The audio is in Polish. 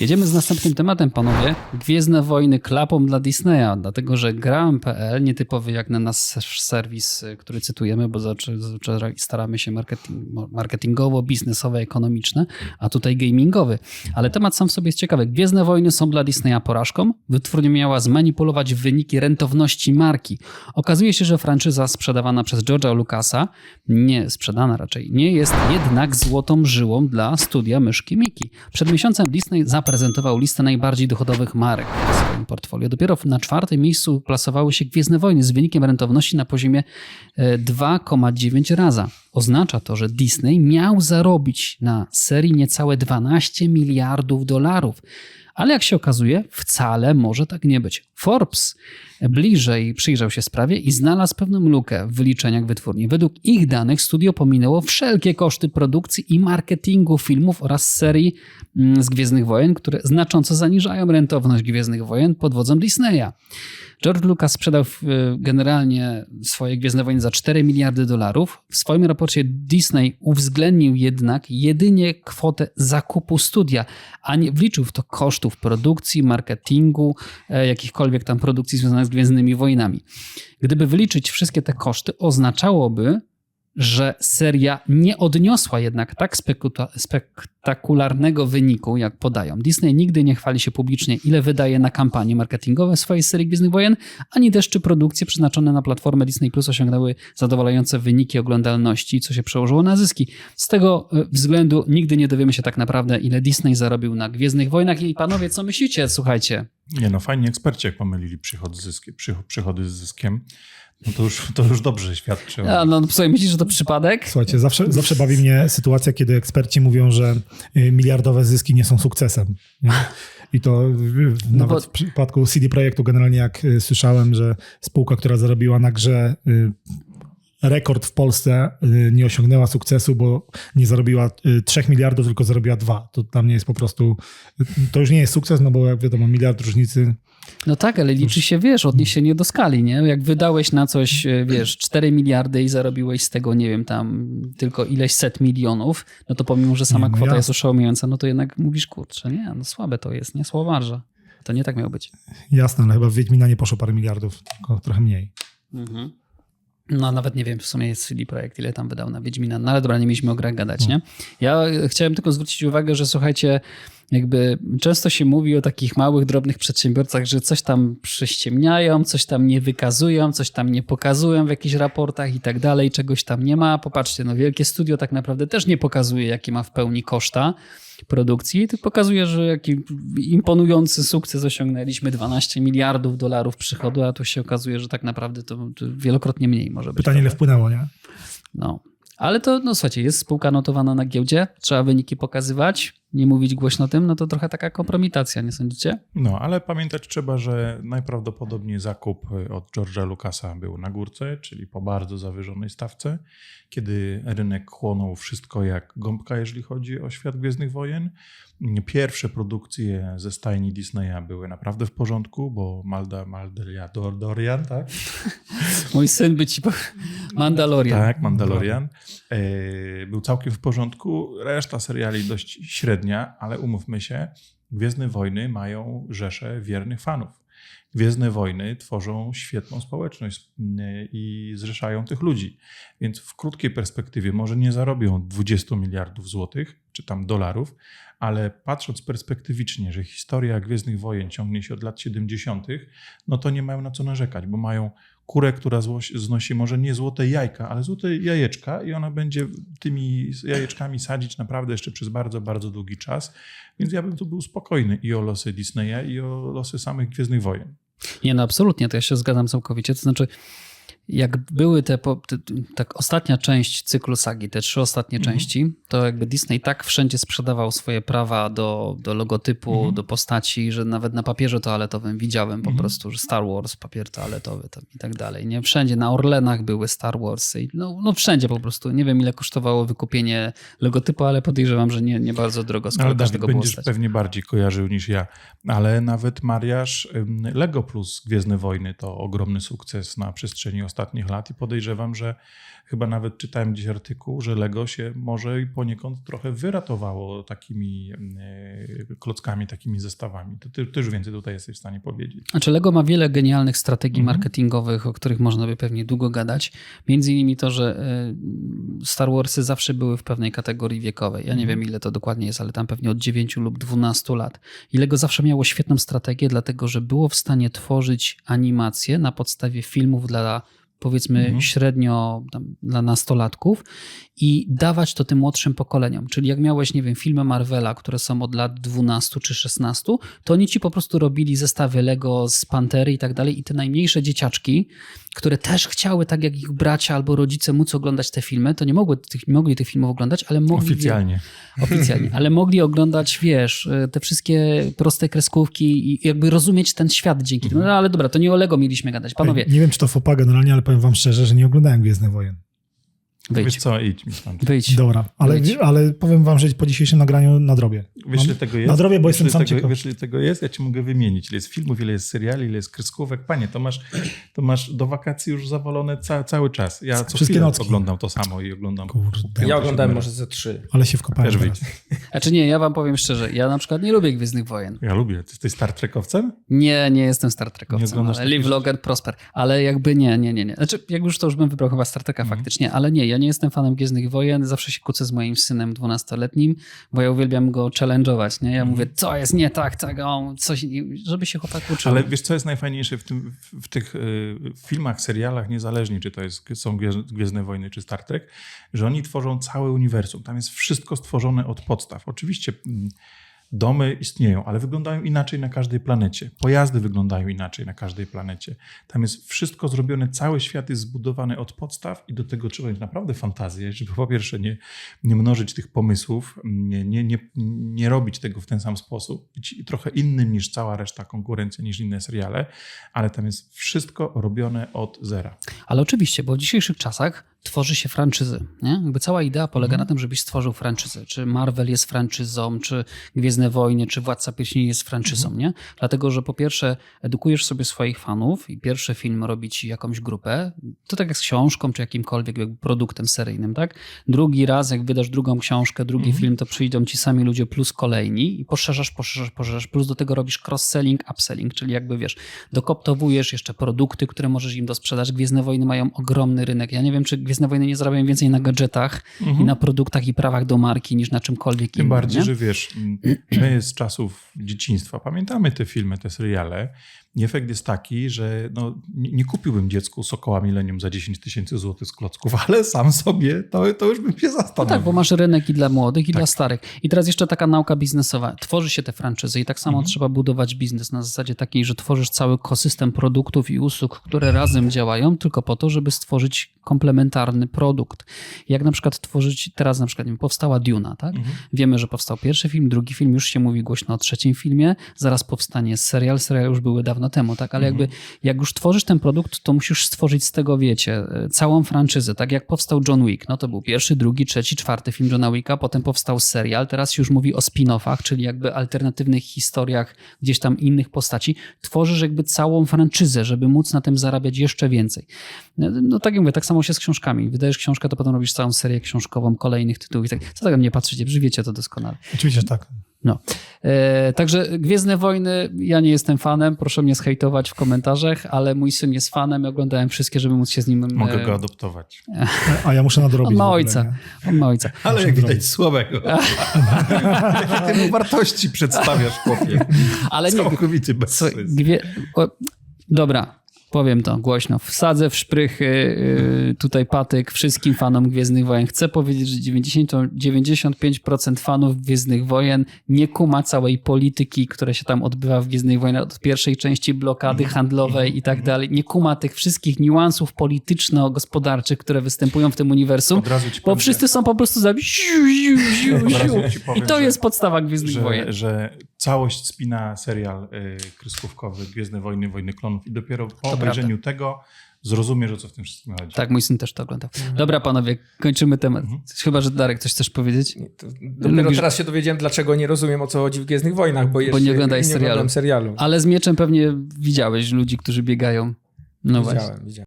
Jedziemy z następnym tematem, panowie. Gwiezdne wojny klapą dla Disneya, dlatego że grałem.pl, nietypowy jak na nasz serwis, y, który cytujemy, bo zazwyczaj staramy się marketing, marketingowo, biznesowe, ekonomiczne, a tutaj gamingowy. Ale temat sam w sobie jest ciekawy. Gwiezdne wojny są dla Disneya porażką. Wytwórnia miała zmanipulować wyniki rentowności marki. Okazuje się, że franczyza sprzedawana przez George'a Lucasa, nie sprzedana raczej, nie jest jednak złotą żyłą dla studia myszki Miki. Przed miesiącem Disney zaprezentował listę najbardziej dochodowych marek w swoim portfolio. Dopiero na czwartym miejscu plasowały się Gwiezdne Wojny z wynikiem rentowności na poziomie 2,9 e, raza. Oznacza to, że Disney miał zarobić na serii niecałe 12 miliardów dolarów. Ale jak się okazuje, wcale może tak nie być. Forbes bliżej przyjrzał się sprawie i znalazł pewną lukę w wyliczeniach wytwórni. Według ich danych studio pominęło wszelkie koszty produkcji i marketingu filmów oraz serii mm, z Gwiezdnych Wojen, które znacząco zaniżają rentowność Gwiezdnych Wojen pod wodzą Disneya. George Lucas sprzedał generalnie swoje Gwiezdne Wojny za 4 miliardy dolarów. W swoim raporcie Disney uwzględnił jednak jedynie kwotę zakupu studia, a nie wliczył w to kosztów produkcji, marketingu, e, jakichkolwiek tam produkcji związanych z Gwiezdnymi Wojnami. Gdyby wyliczyć wszystkie te koszty, oznaczałoby, że seria nie odniosła jednak tak spektakularnego wyniku, jak podają. Disney nigdy nie chwali się publicznie, ile wydaje na kampanie marketingowe swojej serii Gwiezdnych Wojen, ani też czy produkcje przeznaczone na platformę Disney Plus osiągnęły zadowalające wyniki oglądalności, co się przełożyło na zyski. Z tego e, względu nigdy nie dowiemy się tak naprawdę, ile Disney zarobił na Gwiezdnych Wojnach. I panowie, co myślicie? Słuchajcie. Nie no, fajnie eksperci jak pomylili przychody z zyskiem. Przychody z zyskiem. No to już, to już dobrze świadczy. A, no sobie myślisz, że to przypadek? Słuchajcie, zawsze, zawsze bawi mnie sytuacja, kiedy eksperci mówią, że y, miliardowe zyski nie są sukcesem. Nie? I to no nawet bo... w przypadku CD Projektu generalnie jak y, słyszałem, że spółka, która zarobiła na grze y, rekord w Polsce nie osiągnęła sukcesu, bo nie zarobiła 3 miliardów, tylko zarobiła 2. To tam nie jest po prostu, to już nie jest sukces, no bo jak wiadomo, miliard różnicy no tak, ale liczy się, wiesz, odniesienie do skali, nie? Jak wydałeś na coś, wiesz, 4 miliardy i zarobiłeś z tego, nie wiem, tam tylko ileś set milionów, no to pomimo, że sama nie, no kwota ja... jest oszałamiająca, no to jednak mówisz, kurczę, nie, no słabe to jest, nie? Słowa To nie tak miało być. Jasne, ale chyba w Wiedźmina nie poszło parę miliardów, tylko trochę mniej. Mhm. No nawet nie wiem w sumie jest CD Projekt, ile tam wydał na Wiedźmina, no ale dobra, nie mieliśmy o grach gadać, nie? Ja chciałem tylko zwrócić uwagę, że słuchajcie, jakby często się mówi o takich małych, drobnych przedsiębiorcach, że coś tam prześciemniają, coś tam nie wykazują, coś tam nie pokazują w jakichś raportach i tak dalej, czegoś tam nie ma. Popatrzcie, no wielkie studio tak naprawdę też nie pokazuje, jakie ma w pełni koszta produkcji, tylko pokazuje, że jaki imponujący sukces osiągnęliśmy 12 miliardów dolarów przychodu, a tu się okazuje, że tak naprawdę to, to wielokrotnie mniej może być. Pytanie, ile wpłynęło, nie? No. Ale to, no słuchajcie, jest spółka notowana na giełdzie, trzeba wyniki pokazywać, nie mówić głośno o tym, no to trochę taka kompromitacja, nie sądzicie? No, ale pamiętać trzeba, że najprawdopodobniej zakup od George'a Lucasa był na górce, czyli po bardzo zawyżonej stawce, kiedy rynek chłonął wszystko jak gąbka, jeżeli chodzi o świat Gwiezdnych Wojen. Pierwsze produkcje ze stajni Disneya były naprawdę w porządku, bo Malda, Maldelia, Dorian, tak? Mój syn by ci... Mandalorian. Tak, Mandalorian. E, był całkiem w porządku. Reszta seriali dość średnia, ale umówmy się, Gwiezdne Wojny mają rzeszę wiernych fanów. Gwiezdne Wojny tworzą świetną społeczność i zrzeszają tych ludzi. Więc w krótkiej perspektywie może nie zarobią 20 miliardów złotych czy tam dolarów, ale patrząc perspektywicznie, że historia Gwiezdnych Wojen ciągnie się od lat 70., no to nie mają na co narzekać, bo mają kurę, która znosi może nie złote jajka, ale złote jajeczka i ona będzie tymi jajeczkami sadzić naprawdę jeszcze przez bardzo, bardzo długi czas. Więc ja bym tu był spokojny i o losy Disneya, i o losy samych Gwiezdnych Wojen. Nie, no absolutnie, to ja się zgadzam całkowicie. To znaczy, jak były te, te, tak ostatnia część cyklu sagi, te trzy ostatnie mhm. części, to jakby Disney tak wszędzie sprzedawał swoje prawa do, do logotypu, mhm. do postaci, że nawet na papierze toaletowym widziałem po mhm. prostu, że Star Wars, papier toaletowy tam i tak dalej. Nie wszędzie, na Orlenach były Star Warsy, no, no wszędzie po prostu. Nie wiem ile kosztowało wykupienie logotypu, ale podejrzewam, że nie, nie bardzo drogo, skoro ale każdego Dawid, będziesz pewnie bardziej kojarzył niż ja, ale nawet mariaż Lego plus Gwiezdne Wojny to ogromny sukces na przestrzeni ostatnich ostatnich lat i podejrzewam, że chyba nawet czytałem gdzieś artykuł, że Lego się może i poniekąd trochę wyratowało takimi e, klockami, takimi zestawami. To ty, ty już więcej tutaj jesteś w stanie powiedzieć. Znaczy Lego ma wiele genialnych strategii Mhm. marketingowych, o których można by pewnie długo gadać. Między innymi to, że y, Star Warsy zawsze były w pewnej kategorii wiekowej. Ja nie Mhm. wiem ile to dokładnie jest, ale tam pewnie od 9 lub 12 lat. I Lego zawsze miało świetną strategię, dlatego że było w stanie tworzyć animacje na podstawie filmów dla powiedzmy Mhm. średnio tam, dla nastolatków i dawać to tym młodszym pokoleniom. Czyli jak miałeś, nie wiem, filmy Marvela, które są od lat 12 czy 16, to oni ci po prostu robili zestawy Lego z Pantery i tak dalej i te najmniejsze dzieciaczki, które też chciały, tak jak ich bracia albo rodzice, móc oglądać te filmy, to nie mogły tych, mogli tych filmów oglądać, ale mogli... Oficjalnie. Oficjalnie, ale mogli oglądać, wiesz, te wszystkie proste kreskówki i jakby rozumieć ten świat dzięki temu. No ale dobra, to nie o Lego mieliśmy gadać. Panowie, Nie wiem, czy to fopa generalnie, ale powiem wam szczerze, że nie oglądałem Gwiezdnych Wojen. Wiesz wyjdź, co, idź mi stąd. wyjdź. Dobra, ale, Wyjdź. ale powiem wam, że po dzisiejszym nagraniu nadrobię. Wiesz, ile tego jest? nadrobię, bo wiesz, jestem ile sam tego, ciekaw. Wiesz, ile tego jest? Ja ci mogę wymienić. Ile jest filmów, ile jest seriali, ile jest kreskówek. Panie, to masz, to masz do wakacji już zawalone ca, cały czas. Ja co Wszystkie chwilę nocki. oglądam to samo i oglądam. Kurde. Ja oglądałem może ze trzy. Ale się wkopałem Też teraz. wyjdź. Znaczy nie, ja wam powiem szczerze, ja na przykład nie lubię Gwiezdnych Wojen. Ja lubię. Ty jesteś Star Trekowcem? Nie, nie jestem Star Nie Trekowcem, oglądasz ale Live Long and Prosper. Ale jakby nie, nie, nie, nie. Znaczy, jak już to już bym wybrał chyba Star Treka Mhm. faktycznie, ale nie, ja nie jestem fanem Gwiezdnych Wojen, zawsze się kłócę z moim synem dwunastoletnim, bo ja uwielbiam go challenge'ować, nie? Ja Mhm. mówię, co jest nie tak, tego, coś, żeby się chłopak uczył. Ale wiesz, co jest najfajniejsze w, tym, w, tych y, filmach, serialach, niezależnie czy to jest, są Gwiez- Gwiezdne Wojny czy Star Trek, że oni tworzą całe uniwersum. Tam jest wszystko stworzone od podstaw. Oczywiście mm, domy istnieją, ale wyglądają inaczej na każdej planecie. Pojazdy wyglądają inaczej na każdej planecie. Tam jest wszystko zrobione, cały świat jest zbudowany od podstaw i do tego trzeba mieć naprawdę fantazję, żeby po pierwsze nie, nie mnożyć tych pomysłów, nie, nie, nie, nie robić tego w ten sam sposób, być trochę innym niż cała reszta konkurencji, niż inne seriale, ale tam jest wszystko robione od zera. Ale oczywiście, bo w dzisiejszych czasach tworzy się franczyzy. Nie? Jakby cała idea polega Mhm. na tym, żebyś stworzył franczyzę. Czy Marvel jest franczyzą, czy Gwiezdne Wojny, czy Władca Pierścieni jest franczyzą. Mhm. Nie? Dlatego, że po pierwsze edukujesz sobie swoich fanów i pierwszy film robi ci jakąś grupę. To tak jak z książką, czy jakimkolwiek jakby produktem seryjnym. tak? Drugi raz, jak wydasz drugą książkę, drugi Mhm. film, to przyjdą ci sami ludzie plus kolejni i poszerzasz, poszerzasz, poszerzasz. Plus do tego robisz cross-selling, upselling, czyli jakby wiesz, dokoptowujesz jeszcze produkty, które możesz im dosprzedać. Gwiezdne Wojny mają ogromny rynek. Ja nie wiem, czy Gwiezdne Wojny nie zarabiają więcej na gadżetach i na produktach i prawach do marki niż na czymkolwiek Mhm. Tym innym. bardziej, nie? że wiesz, my z czasów dzieciństwa pamiętamy te filmy, te seriale. I efekt jest taki, że no, nie, kupiłbym dziecku Sokoła Millennium za 10 tysięcy złotych z klocków, ale sam sobie to, to już bym się No zastanowił. tak, bo masz rynek i dla młodych, i Tak. dla starych. I teraz jeszcze taka nauka biznesowa. Tworzy się te franczyzy i tak samo Mhm. trzeba budować biznes na zasadzie takiej, że tworzysz cały ekosystem produktów i usług, które razem działają, tylko po to, żeby stworzyć komplementarny produkt. Jak na przykład tworzyć, teraz na przykład wiem, powstała Duna, tak? Mhm. Wiemy, że powstał pierwszy film, drugi film, już się mówi głośno o trzecim filmie, zaraz powstanie serial, serial już były dawno temu, tak? Ale Mhm. jakby jak już tworzysz ten produkt, to musisz stworzyć z tego, wiecie, e, całą franczyzę. Tak jak powstał John Wick, no to był pierwszy, drugi, trzeci, czwarty film Johna Wicka, potem powstał serial, teraz już mówi o spin-offach, czyli jakby alternatywnych historiach gdzieś tam innych postaci. Tworzysz jakby całą franczyzę, żeby móc na tym zarabiać jeszcze więcej. No, no tak jak mówię, tak samo się z książkami. Wydajesz książkę, to potem robisz całą serię książkową, kolejnych tytułów i tak. Co tak mnie patrzycie? Przecież wiecie to doskonale. Oczywiście, że tak. No. E, także Gwiezdne Wojny, ja nie jestem fanem, proszę mnie zhejtować w komentarzach, ale mój syn jest fanem i oglądałem wszystkie, żeby móc się z nim... e, Mogę go adoptować. A ja muszę nadrobić. On ma ogóle, ojca. nie? On ma ojca. Ale Muszę jak widać słabego. Jakie ty mu wartości przedstawiasz, chłopie. Ale nie, Całkowity bezsens. gwie... dobra, powiem to głośno. Wsadzę w szprychy y, tutaj patyk wszystkim fanom Gwiezdnych Wojen. Chcę powiedzieć, że 90, 95% fanów Gwiezdnych Wojen nie kuma całej polityki, która się tam odbywa w Gwiezdnych Wojnach od pierwszej części blokady handlowej i tak dalej. Nie kuma tych wszystkich niuansów polityczno-gospodarczych, które występują w tym uniwersum, Od razu ci bo wszyscy są po prostu za I to jest podstawa Gwiezdnych Wojen. że, że całość spina serial y, kreskówkowy Gwiezdne Wojny, Wojny Klonów i dopiero po obejrzeniu tego zrozumiesz, o co w tym wszystkim chodzi. Tak, mój syn też to oglądał. Dobra, panowie, kończymy temat. Chyba, że Darek, coś chcesz powiedzieć? To Dopiero Lubisz- teraz się dowiedziałem, dlaczego nie rozumiem, o co chodzi w Gwiezdnych Wojnach, bo, jeszcze nie oglądałeś nie serialu. serialu. Ale z mieczem pewnie widziałeś ludzi, którzy biegają. No właśnie. widziałem, widziałem.